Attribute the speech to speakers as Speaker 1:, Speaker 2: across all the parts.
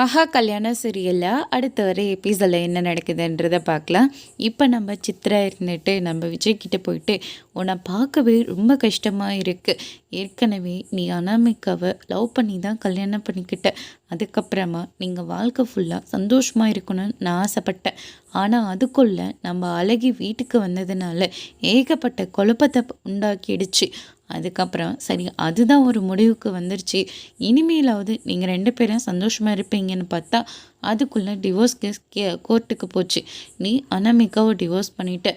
Speaker 1: ஆஹா கல்யாண சீரியலில். அடுத்த வர எபிசோடில் என்ன நடக்குதுன்றதை பார்க்கலாம் இப்போ நம்ம சித்ரா இருந்துட்டு நம்ம விஜய் கிட்ட போயிட்டு உன்னை பார்க்கவே ரொம்ப கஷ்டமாக இருக்குது ஏற்கனவே நீ அனாமிக்காவை லவ் பண்ணி தான் கல்யாணம் பண்ணிக்கிட்ட. அதுக்கப்புறமா நீங்கள் வாழ்க்கை ஃபுல்லாக சந்தோஷமாக இருக்கணும்னு நான் ஆசைப்பட்டேன். ஆனால் அதுக்குள்ளே நம்ம அழகி வீட்டுக்கு வந்ததுனால ஏகப்பட்ட குழப்பத்தை உண்டாக்கிடுச்சு. அதுக்கப்புறம் சரி அதுதான் ஒரு முடிவுக்கு வந்துருச்சு. இனிமேலாவது நீங்கள் ரெண்டு பேரும் சந்தோஷமாக இருப்பீங்கன்னு பார்த்தா அதுக்குள்ளே டிவோர்ஸ் கேஸ் கே கோர்ட்டுக்கு போச்சு. நீ அனாமிக்காவை டிவோர்ஸ் பண்ணிட்ட.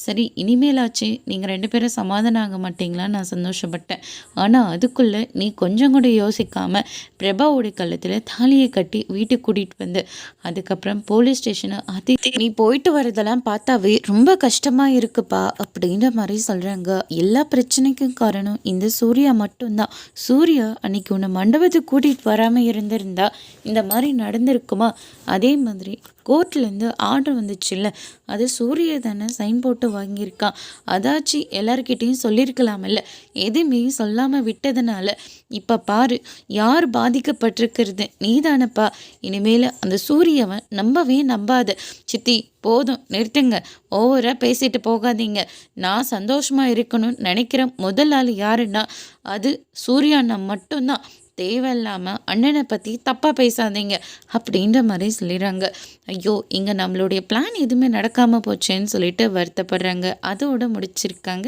Speaker 1: சரி இனிமேலாச்சு நீங்கள் ரெண்டு பேரும் சமாதானம் ஆக மாட்டீங்களான்னு நான் சந்தோஷப்பட்டேன். ஆனால் அதுக்குள்ளே நீ கொஞ்சம் கூட யோசிக்காமல் பிரபாவோட கள்ளத்தில் தாலியை கட்டி வீட்டுக்கு கூட்டிகிட்டு வந்து அதுக்கப்புறம் போலீஸ் ஸ்டேஷனை அதி நீ போயிட்டு வரதெல்லாம் பார்த்தாவே ரொம்ப கஷ்டமாக இருக்குப்பா அப்படின்ற மாதிரி சொல்கிறாங்க எல்லா பிரச்சனைக்கும் காரணம் இந்த சூர்யா மட்டும்தான். சூர்யா அன்னைக்கு உன்னை மண்டபத்துக்கு கூட்டிகிட்டு வராமல் இருந்திருந்தா இந்த மாதிரி நடந்திருக்குமா? அதே மாதிரி கோர்ட்லேருந்து ஆர்டர் வந்துச்சுல்ல அது சூரிய தானே சைன் போட்டு வாங்கியிருக்கான். அதாச்சு எல்லார்கிட்டேயும் சொல்லியிருக்கலாமில்ல எதுவுமே சொல்லாமல் விட்டதுனால இப்போ பாரு யார் பாதிக்கப்பட்டிருக்கிறது? நீதானப்பா. இனிமேல் அந்த சூரியவன் நம்பவே நம்பாத. சித்தி போதும் நிறுத்துங்க. ஓவராக பேசிட்டு போகாதீங்க. நான் சந்தோஷமாக இருக்கணும்னு நினைக்கிற முதல் ஆள் யாருன்னா அது சூர்யா மட்டும்தான். தேவையில்லாமல் அண்ணனை பற்றி தப்பாக பேசாதீங்க அப்படின்ற மாதிரி சொல்லிடுறாங்க. ஐயோ இங்கே நம்மளுடைய பிளான் எதுவுமே நடக்காமல் போச்சேன்னு சொல்லிட்டு வருத்தப்படுறாங்க. அதோடு முடிச்சிருக்காங்க.